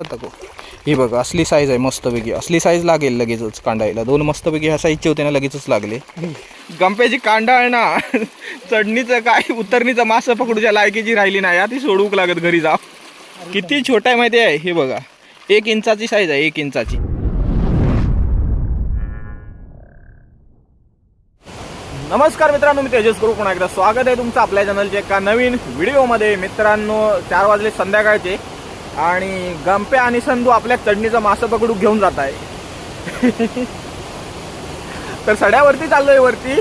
टाकू ही बघा असली साईज आहे मस्तपैकी. असली साईज लागेल लगेचच कांडायला. दोन मस्तपैकी ह्या साईजचे होते ना लगेचच लागले. गंप्याची कांडा आहे ना चढणीचं काय उतरणीचं मासं पकडूच्या लायकीची राहिली नाही. ती सोडूक लागत घरी जा किती छोटा आहे माहिती आहे? हे बघा. एक इंचाची साईज आहे एक इंचाची. नमस्कार मित्रांनो मी तेजस करू. पुन्हा एकदा स्वागत आहे तुमचं आपल्या चॅनलच्या एका नवीन व्हिडिओमध्ये मित्रांनो चार वाजले संध्याकाळचे. आणि गंप्या आणि संधू आपल्या चढणीचं मासं पकडू घेऊन जात आहे. तर सड्यावरती चाललोय वरती.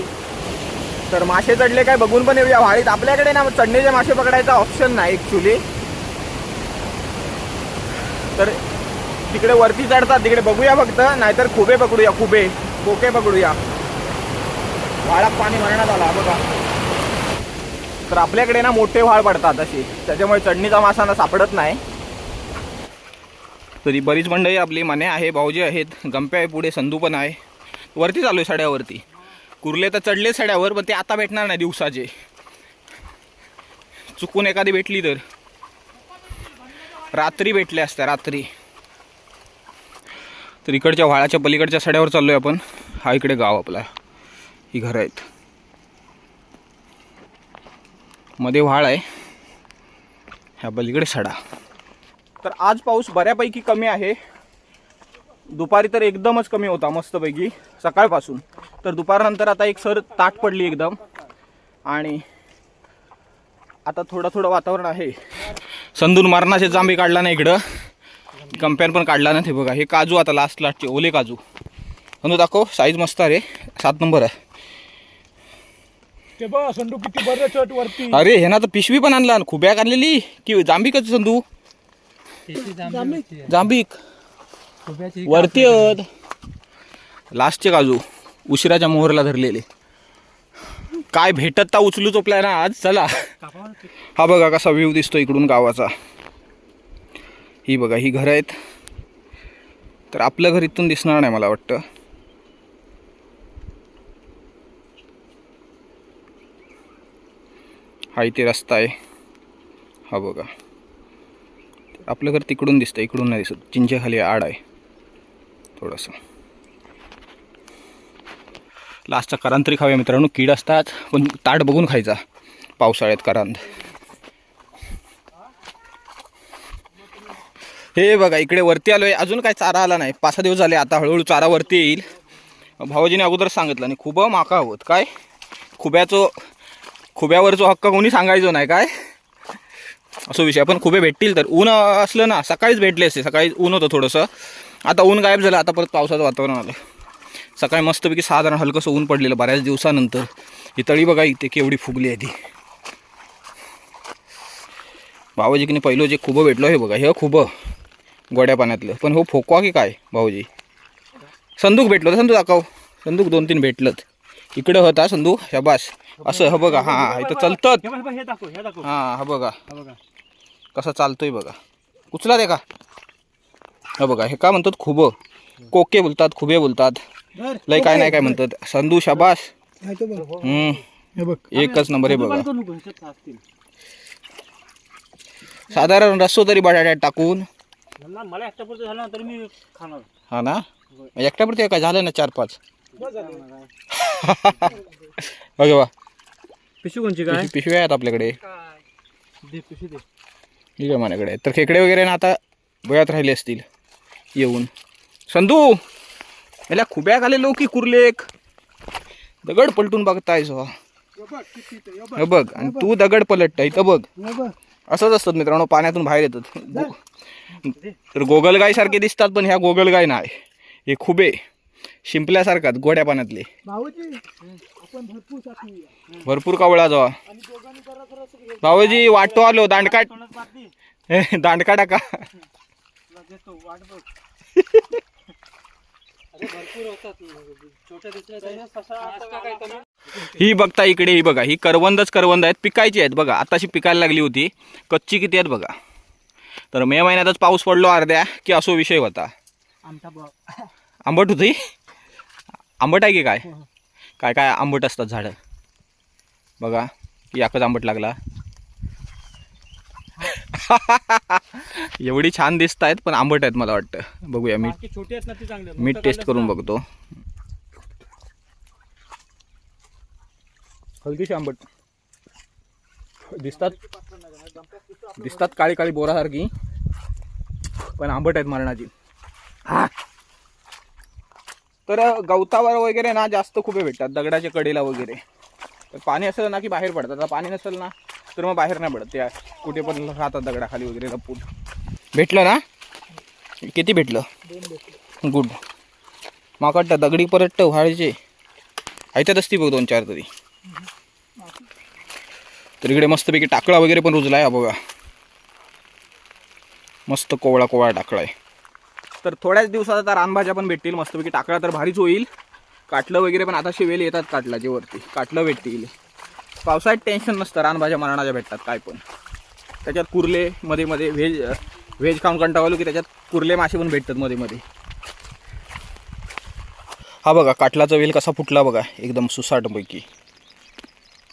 तर मासे चढले काय बघून पण येऊया. व्हाळीत आपल्याकडे ना चढणीचे मासे पकडायचा ऑप्शन नाही ॲक्च्युली तर तिकडे वरती चढतात तिकडे बघूया फक्त. नाहीतर खुबे पकडूया खुबे. कोके पकडूया. वाळात पाणी भरण्यात आला बघा. तर आपल्याकडे ना मोठे व्हाळ पडतात असे. त्याच्यामुळे चढणीचा मासा ना सापडत नाही. तरी बरीच मंडळी आपली मने आहे भाऊजी आहेत गंप्या आहे पुढे संधू पण आहे. वरती चालू आहे सड्यावरती. कुर्ले तर चढले सड्यावर पण ते आता भेटणार नाही दिवसाचे. चुकून एखादी भेटली तर. रात्री भेटले असत्या रात्री. तर इकडच्या व्हाळाच्या पलीकडच्या सड्यावर चाललो आहे आपण. हा इकडे गाव आपला. ही घरं आहेत. मध्ये व्हाळ आहे. ह्या पलीकडे सडा. तर आज पाऊस बऱ्यापैकी कमी आहे. दुपारी तर एकदमच कमी होता मस्तपैकी सकाळपासून. तर दुपारनंतर आता एक सर ताट पडली एकदम. आणि आता थोडं थोडं वातावरण आहे. संदून मरणाचे जांबे काढला ना इकडं. कंपेअर पण काढला ना ते बघा. हे काजू आता लास्ट लास्टचे ओले काजू. संदू दाखव साईज मस्त आहे सात नंबर आहे. ते बघ संडू किती बरं वरती. अरे हे ना तर पिशवी पण आणला खुब्या काढलेली की जांबी कधी संदू? जांबीक वरती लास्टचे काजू. उशिराच्या मोहरला धरलेले. काय भेटत ता उचलू चोपलाय ना आज? चला. हा बघा कसा व्ह्यू दिसतो इकडून गावाचा. ही बघा ही घरं आहेत. तर आपलं घर इथून दिसणार नाही मला वाटतं. हा इथे रस्ता आहे. हा बघा. आपलं घर तिकडून दिसतं इकडून नाही दिसत. चिंचेखाली आड आहे. थोडंसं. लास्टचा करांत तरी खाऊया मित्रांनो. कीड असतात पण ताट बघून खायचा. पावसाळ्यात करांत. हे बघा इकडे वरती आलोय. अजून काय चारा आला नाही. पाच सहा दिवस झाले आता हळूहळू चारा वरती येईल. भाऊजीने अगोदर सांगितलं आणि खूप माका आहोत काय? खुब्याचं खुब्यावरचं हक्क कोणी सांगायचो नाही काय? असं विषय. पण खुबे भेटतील तर. ऊन असलं ना सकाळीच भेटले असते. सकाळी ऊन होतं थोडंसं. आता ऊन गायब झालं आता परत पावसाचं वातावरण आलं सकाळी मस्तपैकी साधारण हलकंसं ऊन पडलेलं बऱ्याच दिवसानंतर. ही तळी बघा इथे केवढी फुगली आहे ती. भाऊजी की पहिलं जे खुबं भेटलो हे बघा हे खुबं. गोड्या पाण्यातलं. पण हो फोकवा की काय भाऊजी? संदूक भेटलो तर संदूक दाखव. संदूक दोन तीन भेटलं इकडं होता संदूक शबास. असं हा बघा हा इथं चलतात. हे हे हे हा हा बघा. हा बघा. कसा चालतोय बघा. उचला दे का? हा बघा हे का म्हणतात खुबं? कोके बोलतात खुबे बोलतात. लय काय नाही काय म्हणतात. संधू शाबास. हम्म. एकच नंबर आहे बघा. साधारण रस्सो तरी बटाट्यात टाकून. मला झालं ना तरी मी खाणार. हा ना? एकट्यापुरते काय झालं ना चार पाच? बघे बा पिशू कोणची पिशवी- पिशव्या आहेत आपल्याकडे. दे पिशू दे. ठीक आहे माझ्याकडे. तर खेकडे वगैरे ना आता वयात राहिले असतील. येऊन. संधू याला खुब्या खाले की कुर्लेक? दगड पलटून बघताय सो हे बघ आणि तू दगड पलटता इथं बघ. असंच असतात मित्रांनो पाण्यातून बाहेर येतात. तर गोगलगाय सारखे दिसतात पण ह्या गोगलगाय नाही. हे खुबे. शिंपल्यासारखात गोड्या पाण्यातले. आपण भरपूर कावळा जावा? भाऊजी वाटतो आलो दांडकाट. हे, दांडका टाका देतो वाट बघ. अरे भरपूर होतात छोट्या दुसऱ्या ही बघता इकडे ही बघा ही करवंदच करवंद आहेत पिकायची आहेत बघा. आताशी पिकायला लागली होती कच्ची किती आहेत बघा. तर मे महिन्यातच पाऊस पडलो अर्ध्या की असो विषय होता. आमचा आंबट होती? आंबट आहे की काय? काय काय आंबट असतात झाडं? बघा की याकच आंबट लागला. एवढी छान दिसत आहेत पण आंबट आहेत मला वाटतं. बघूया छोटी आहेत ना. मीठ मोठं टेस्ट करून बघतो. हलकीशी आंबट. दिसतात. दिसतात काळी काळी बोरासारखी पण आंबट आहेत मरणाची. हा. तर गवतावर वगैरे ना जास्त खुबे भेटतात दगडाच्या कडेला वगैरे. तर पाणी असेल ना की बाहेर पडतात? आता पाणी नसेल ना तर मग बाहेर नाही पडत. त्या कुठे पण राहतात दगडाखाली वगैरे लपून. भेटलं ना? किती भेटलं? गुड. माका वाटतं दगडी परत व्हायचे ऐकत असती बघ दोन चार तरी. तर इकडे मस्तपैकी टाकळा वगैरे पण रुजला आहे बघा. मस्त कोवळा कोवळा टाकळा आहे. तर थोड्याच दिवसात आता रानभाज्या पण भेटतील मस्तपैकी टाकळा तर भारीच होईल. काटलं वगैरे पण आता वेल येतात काटलाचे वरती. काटलं भेटतील. पावसाळ्यात टेन्शन नसतं रानभाज्या मरणाच्या भेटतात काय पण. त्याच्यात कुर्ले मध्ये मध्ये व्हेज व्हेज खाऊन कंटाळलो की त्याच्यात कुर्ले मासे पण भेटतात मध्ये मध्ये. हा बघा काटलाचा वेल कसा फुटला बघा एकदम सुसाटपैकी.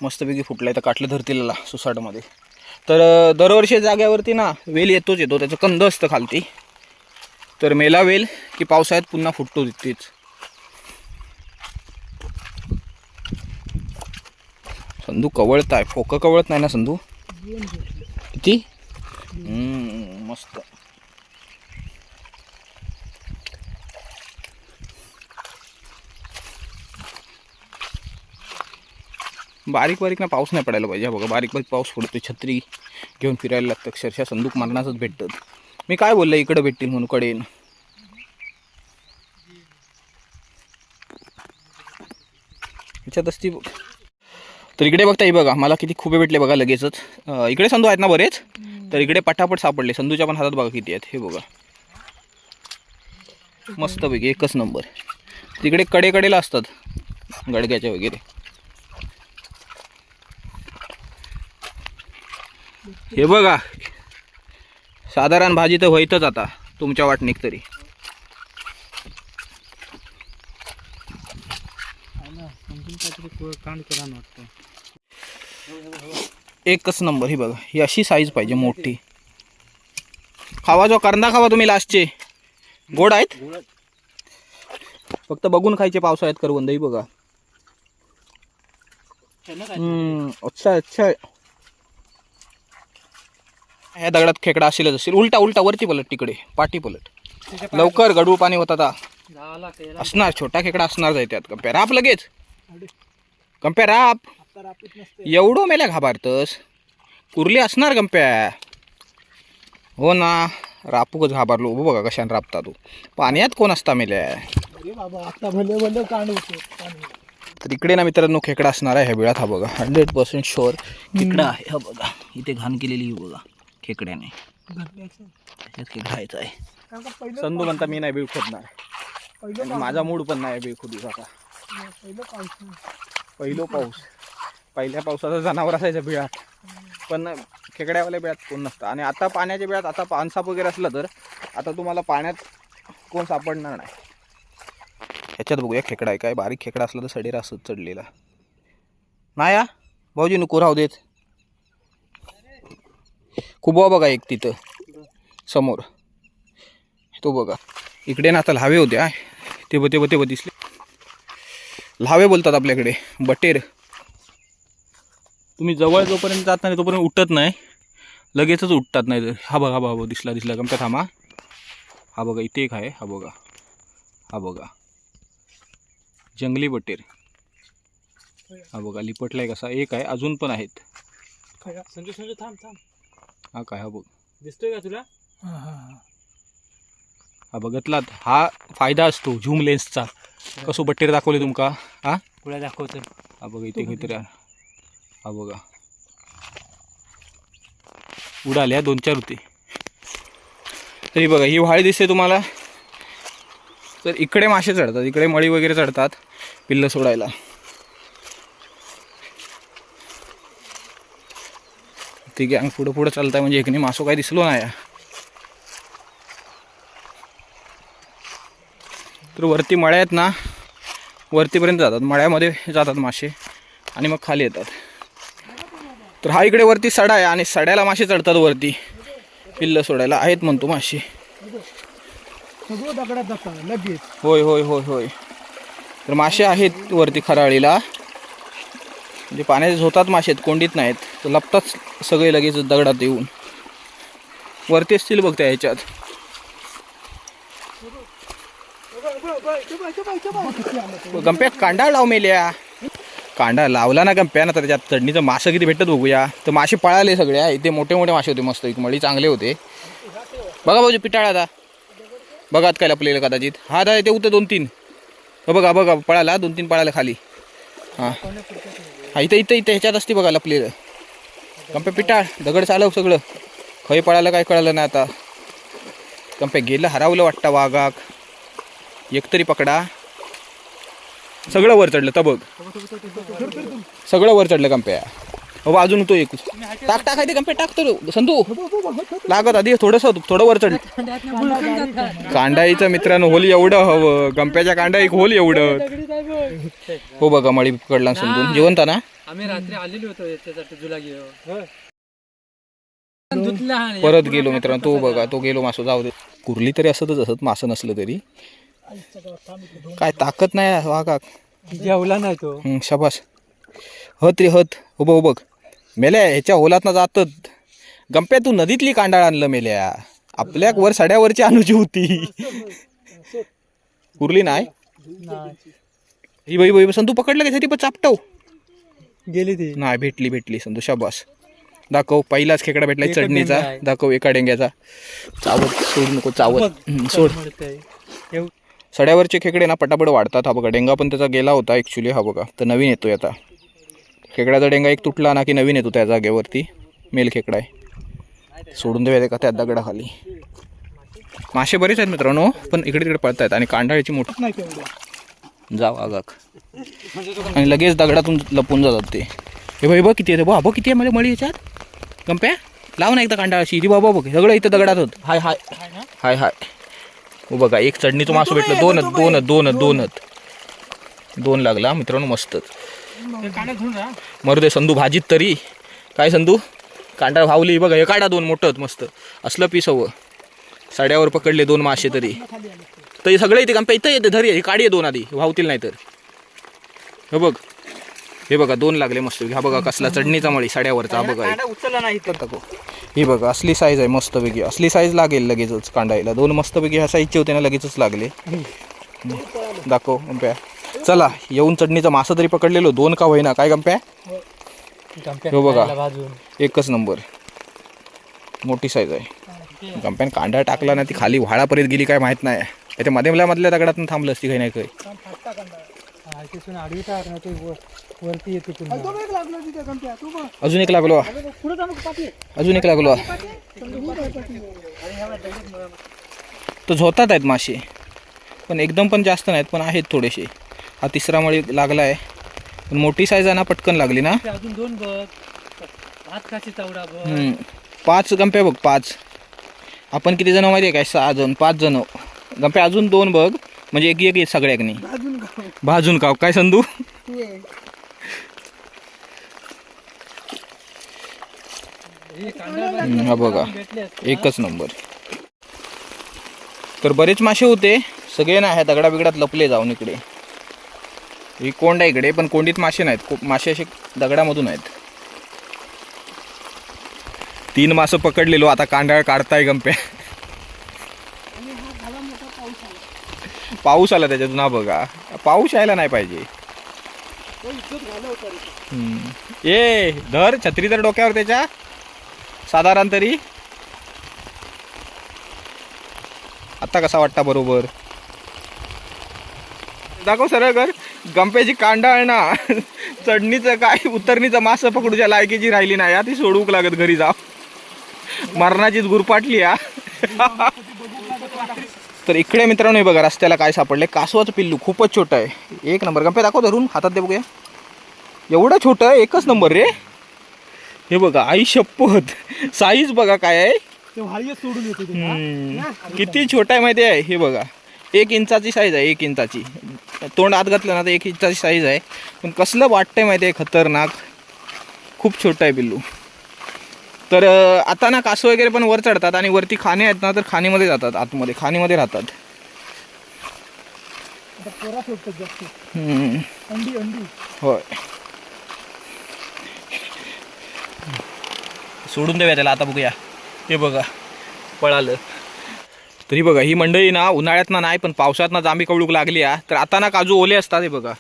मस्तपैकी फुटला आहे तर काटलं धरतीला सुसाटमध्ये. तर दरवर्षी जाग्यावरती ना वेल येतोच येतो त्याचं कंद असतं खालती. तर मेला वेल की पावसाळ्यात पुन्हा फुटतो तिथेच. संधू कवळत आहे फोकं कवळत नाही ना संधू किती? मस्त. बारीक बारीक ना पाऊस नाही पडायला पाहिजे. बघा बारीक बारीक पाऊस पडतो छत्री घेऊन फिरायला लागतं अक्षरशः संदूक मरणाचंच भेटतं. मी काय बोललं इकडं भेटतील म्हणून कडेन? ह्याच्यात असती तर इकडे बघता ही बघा मला किती खुबे भेटले बघा लगेचच. इकडे संधू आहेत ना बरेच? तर इकडे पटापट सापडले. संधूच्या पण हातात बघा किती आहेत हे बघा. मस्तपैकी एकच नंबर. तिकडे कडे कडेला असतात गडग्याच्या वगैरे. हे बघा साधारण भाजी तर होईतच आता. तुमच्या वाटणीक तरी. एकच नंबर ही बघा. ही अशी साईज पाहिजे मोठी. खावा जो करंदा खावा तुम्ही लास्टचे गोड आहेत? फक्त बघून खायचे पावसाळ्यात करवंद ही बघा अच्छा अच्छा. ह्या दगडात खेकडा असेलच असेल उलटा उलटा वरती पलट तिकडे पाठी पलट. लवकर गडूळ पाणी होत आता. असणार छोटा खेकडा असणार जाय त्यात. कम्प्या राप लगेच. अरे, कम्प्या राप आता रापीत नसते. एवढं मेल्या घाबारतस. कुर्ली असणार गंप्या हो ना रापूकच घाबरलो. उभं बघा कशाने राबता तू. पाण्यात कोण असता मेल्या. तर इकडे ना मित्रांनो खेकडा असणार आहे. ह्या बिळात हा बघा. हंड्रेड पर्सेंट शुअर खेकडा आहे. हा बघा. इथे घाण केलेली ही बघा. खेकड्याने. खेकडायचं आहे. कारण का पहिलं संधू म्हणता मी नाही बीळ खोदणार माझा मूड पण नाही बीळ खोदू आता. पहिलं पाऊस पहिलो पाऊस. पहिल्या पावसाचा जनावर असायचं बिळात. पण खेकड्यावाल्या बिळात कोण नसतं. आणि आता पाण्याच्या बिळात आता पानसाप वगैरे असलं तर आता तुम्हाला पाण्यात कोण सापडणार नाही. ह्याच्यात बघूया खेकडा आहे काय. बारीक खेकडा असला तर सडेरा असत चढलेला. नाही या भाऊजी नको राहू देत. कुबवा बघा एक तिथं. समोर. तो बघा. इकडे ना आता लहावे होते हा. ते ब ते ब ते ब दिसले. लहावे बोलतात आपल्याकडे. बटेर. तुम्ही जवळ जोपर्यंत जात नाही तोपर्यंत उठत नाही. लगेचच उठतात नाही तर. हा बघा हा बघा दिसला दिसला. गमता थांबा. हा बघा इथे एक आहे. हा बघा. हा बघा. जंगली बटेर. हा बघा लिपटला एक कसा. एक आहे अजून पण आहेत. संजू संजू थांब थांब. हा काय हा बघ. दिसतोय का तुला? हा हा हा. बघतलात. हा फायदा असतो झूम लेन्सचा. कसो बटेर दाखवले तुमका? हा? पुढे दाखवतो. हा बघा इथे काहीतरी आहे. हा बघा. उडाल्या दोन चार होते. तरी बघा ही व्हाळी दिसते तुम्हाला. तर इकडे मासे चढतात इकडे मळी वगैरे चढतात पिल्लं सोडायला. तिघे अंग पुढं पुढं चालताय म्हणजे एकने मासो काय दिसलो नाही. तर वरती मळ्या आहेत ना वरतीपर्यंत जातात. मळ्यामध्ये जातात मासे आणि मग खाली येतात. तर हा इकडे वरती सडा आहे आणि सड्याला मासे चढतात वरती. पिल्ल सोडायला आहेत म्हणतो मासे. होय होय होय होय. तर मासे आहेत वरती खराळीला. म्हणजे पाण्याचे झोतात मासे आहेत कोंडीत नाहीत तर लपतात सगळे लगेच दगडात येऊन. वरती असतील बघ त्या ह्याच्यात. गंप्यात कांडा लाव मेल्या. कांडा लावला ना गंप्या ना तर त्याच्यात चढणीचं मासं किती भेटत बघूया. तर मासे पळाले सगळ्या इथे मोठे मोठे मासे होते मस्त एक मळी चांगले होते. बघा भाऊजी पिटाळा आता. बघात काय लपलेलं कदाचित. हा दादा ते उतर दोन तीन हो बघा बघा पळाला दोन तीन पळाला खाली. हां. हा इथं इथं इथं ह्याच्यात असते बघा लपलेलं. कंपे पिटाळ दगड चालव सगळं. खय पळालं काय कळालं नाही आता. कंपे गेलं हरावलं वाटतं वाघाक. एकतरी पकडा. सगळं वर चढलं तबग सगळं वर चढलं कंप्या हो अजून तो एक. टाक टाक आहे ते कंपे टाक तर संतू लागत आधी थोडंसं थोडं वर चढलं कांडाईचं मित्रांनो होल एवढं हवं. गंप्याच्या कांडा एक होल एवढं. हो बघा मळी पकडला समजून जिवंत ना? आम्ही रात्री आलेलो होतो याच्यासाठी आणि परत गेलो मित्रांनो तो बघा तो गेलो मासो जाऊ दे. कुर्ली तरी असतच असत मासं नसलं तरी. काय ताकद नाही वाघा जेवला नाही तो. हं, शाबास. हत रे हत. हो बघ हो बघ. मेल्या ह्याच्या होलात ना जातत. गंप्या तू नदीतली कांडाळ आणलं मेल्या. आपल्या वर सड्यावरची अनुजी होती. कुर्ली नाही. ही बाई बाई संतू पकडलं का ती पण चापटव. गेली ती. नाही भेटली भेटली संतू शाबास. दाखव पहिलाच खेकडा भेटलाय एकच चढणीचा. दाखव एका डेंग्याचा. चावत सोडू नको चावत. सोड. सड्यावरचे खेकडे ना पटापट वाढतात हा बघा डेंगा पण त्याचा गेला होता ॲक्च्युली हा बघा तर नवीन येतोय आता. खेकड्याचा डेंगा एक तुटला ना की नवीन येतो त्या जागेवरती मेल खेकडा आहे. सोडून देऊया का त्या दगडाखाली. मासे बरेच आहेत मित्रांनो पण इकडे तिकडे पळत आहेत आणि कांडाळीची मोठी जाव आगाक आणि लगेच दगडातून लपून जातात ते. हे हे बघ किती आहे बा बघ किती आहे मला मळी याच्यात? गंप्या लाव ना एकदा कांडाळाशी इथे बाबा बघ सगळं इथं दगडात होत. हाय हाय. हाय हाय. हो बघा एक चढणीचं मासू भेटलं. दोनच दोनच दोनच दोनच. दोन लागला मित्रांनो मस्तच मरू दे संधू भाजीत तरी. काय संधू कांडा भावली बघा हे काढा दोन मोठंच मस्त. असलं पीस हवं साड्यावर पकडले दोन मासे तरी. तर हे सगळं इथे गंप्या इथं येते धरी हे काढी दोन आधी वाहतील नाही तर. हे बघ. हे बघा दोन लागले मस्त. हा बघा कसला चढणीचा मळी साड्यावरचा हा बघा उचलला नाही तर ही बघा असली साईज आहे मस्त पैकी असली साईज लागेल लगेचच कांडायला. दोन मस्त पैकी ह्या साईजचे होते ना लगेचच लागले. दाखव गंप्या. चला येऊन चढणीचा मासा तरी पकडलेलो. दोन का होईना. काय गंप्या? हो बघा. एकच नंबर. मोठी साईज आहे. गंप्यान कांदा टाकला ना ती खाली व्हाळापर्यंत गेली काय माहीत नाही. त्याच्या मधल्या मधल्या दगडातून थांबलं असती काही नाही? काही तिथून आडवी टाक ना ते वर- वरती येते पुन्हा अजून एक लागलो अजून एक लागलो. तो झोतात आहेत मासे. पण एकदम पण जास्त नाहीत पण आहेत थोडेसे. हा तिसरा मळी लागला आहे पण मोठी साईज आहे ना पटकन लागली ना. ते अजून दोन बघ. भात काशी चवडा बघ. हम्म. पाच गंप्या बघ पाच. आपण किती जण माहिती आहे काय? सहा जण पाच जण गंप्या अजून दोन बघ. म्हणजे एक एक सगळ्याकनी भाजून खाव काय संधू हे हम्म, हा बघा. एकच नंबर. तर बरेच मासे होते. सगळे ना ह्या दगडा बिगडात लपले जाऊन इकडे. ही कोंड आहे इकडे पण कोंडीत मासे नाहीत. को- मासे असे दगडामधून आहेत. तीन मासं पकडलेलो. आता कांडाळ काढताय गंप्या. पाऊस आला त्याच्यातून हा बघा. पाऊस यायला नाही पाहिजे. ए धर छत्री तर डोक्यावर त्याच्या. साधारण तरी. आता कसा वाटता बरोबर? दाखव सरळ कर. गंप्याची कांडाळ ना चढणीचं काय उतरणीचं मास पकडूच्या लायकीची राहिली नाही ती सोडूक लागत घरी जा मरणाचीच गुरपाटली या तर इकडे मित्रांनो हे बघा रस्त्याला काय सापडले कासवाचं पिल्लू खूपच छोटं आहे. एक नंबर. गंप्या दाखव धरून. हातात दे बघूया. एवढं छोटं आहे? एकच नंबर रे. हे बघा आई शपथ. साईज बघा काय आहे. सोडून. किती छोटा आहे माहिती आहे? हे बघा. एक इंचाची साईज आहे एक इंचाची. तोंड आत घातलं ना तर एक इंचाची साईज आहे. पण कसलं वाटतंय माहिती आहे? खतरनाक. खूप छोटं आहे पिल्लू. तर आता ना कासव वगैरे पण वर चढतात आणि वरती खाणे आहेत ना तर खाणीमध्ये जातात आतमध्ये. खाणीमध्ये राहतात. होय. सोडून देऊया त्याला आता बघूया. हे बघा पळालं. तरी बघा ही मंडळी ना उन्हाळ्यात ना नाही पण पावसात ना जांभी कवळूक लागली आ तर आता ना काजू ओले असतात हे बघा.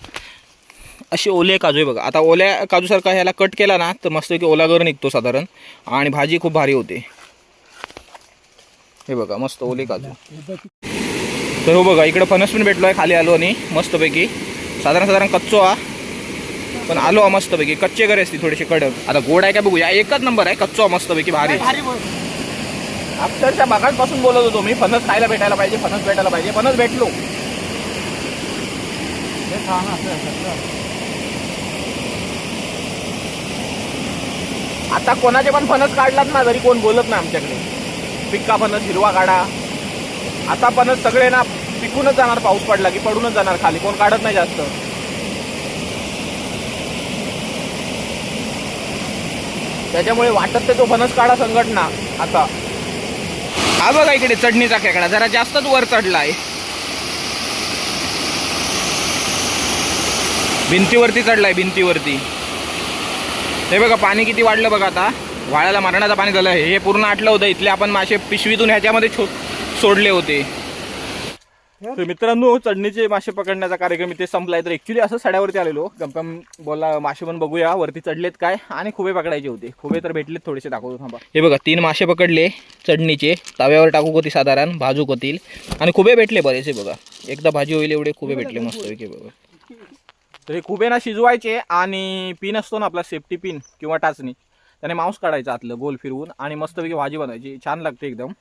असे ओले काजू आहे बघा. आता ओल्या काजूसारखा ह्याला कट केला ना तर मस्त की ओलागर निघतो साधारण. आणि भाजी खूप भारी होते. हे बघा मस्त ओले काजू. तर हो बघा इकडे फणस पण भेटलो आहे खाली आलो आणि मस्तपैकी साधारण साधारण कच्चो हा. पण आलो हा मस्तपैकी कच्चे घरे असते थोडेसे कडक. आता गोड आहे का बघूया. एकच नंबर आहे कच्चो हा मस्तपैकी भारी. अक्षरशः बागांपासून बोलत होतो मी फणस खायला भेटायला पाहिजे फणस भेटायला पाहिजे. फणस भेटलो. आता कोणाचे पण फणस काढलात ना तरी कोण बोलत नाही आमच्याकडे. पिक्का फणस हिरवा काढा आता फणस सगळे ना पिकूनच जाणार पाऊस पडला की पडूनच जाणार खाली. कोण काढत नाही जास्त. त्याच्यामुळे वाटत ते तो फणस काढा संघटना आता. हा बघा इकडे चढणीचा खेकडा जरा जास्तच वर चढला आहे भिंतीवरती चढलाय भिंतीवरती. हे बघा पाणी किती वाढलं बघा आता. वाळ्याला मरणाचं पाणी झालं. हे पूर्ण आटलं होतं. इथले आपण मासे पिशवीतून ह्याच्यामध्ये छो सोडले होते. तर मित्रांनो चढणीचे मासे पकडण्याचा कार्यक्रम इथे संपलाय. तर ऍक्च्युली असं सड्यावरती आलेलो. गंपम बोला मासे पण बघूया. वरती चढलेत काय आणि खुबे पकडायचे होते. खुबे तर भेटलेत थोडेसे दाखवतो थांबा. हे बघा तीन मासे पकडले चढणीचे. ताव्यावर टाकू होती साधारण भाजूक होतील. आणि खुबे भेटले बरेचसे बघा. एकदा भाजी होईल एवढे खुबे भेटले मस्त बघा. तर हे खुबेना शिजवायचे आणि पिन असतो ना आपला सेफ्टी पिन किंवा टाचणी. त्याने मांस काढायचं आतलं गोल फिरवून आणि मस्तपैकी भाजी बनवायची. छान लागते एकदम.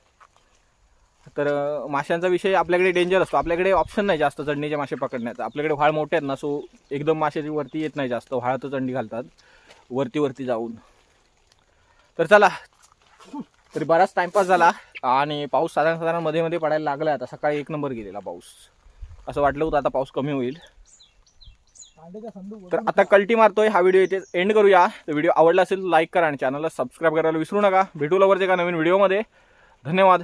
तर माशांचा विषय आपल्याकडे डेंजर असतो. आपल्याकडे ऑप्शन नाही जास्त चढणीचे मासे पकडण्याचा आपल्याकडे व्हाळ मोठे आहेत ना सो एकदम माशाची वरती येत नाही जास्त. व्हाळ तर चंडी घालतात. वरती वरती जाऊन. तर चला. तरी बराच टाईमपास झाला आणि पाऊस साधारण साधारणमध्ये मध्ये पडायला लागला आता सकाळी एक नंबर गेलेला पाऊस. असं वाटलं होतं आता पाऊस कमी होईल. तर आता कल्टी मारतोय हा व्हिडिओ इथे एंड करूया. तर व्हिडिओ आवडला असेल लाईक करा आणि चॅनलला सबस्क्राईब करायला विसरू नका. भेटू लवकरच एका नवीन व्हिडिओमध्ये धन्यवाद.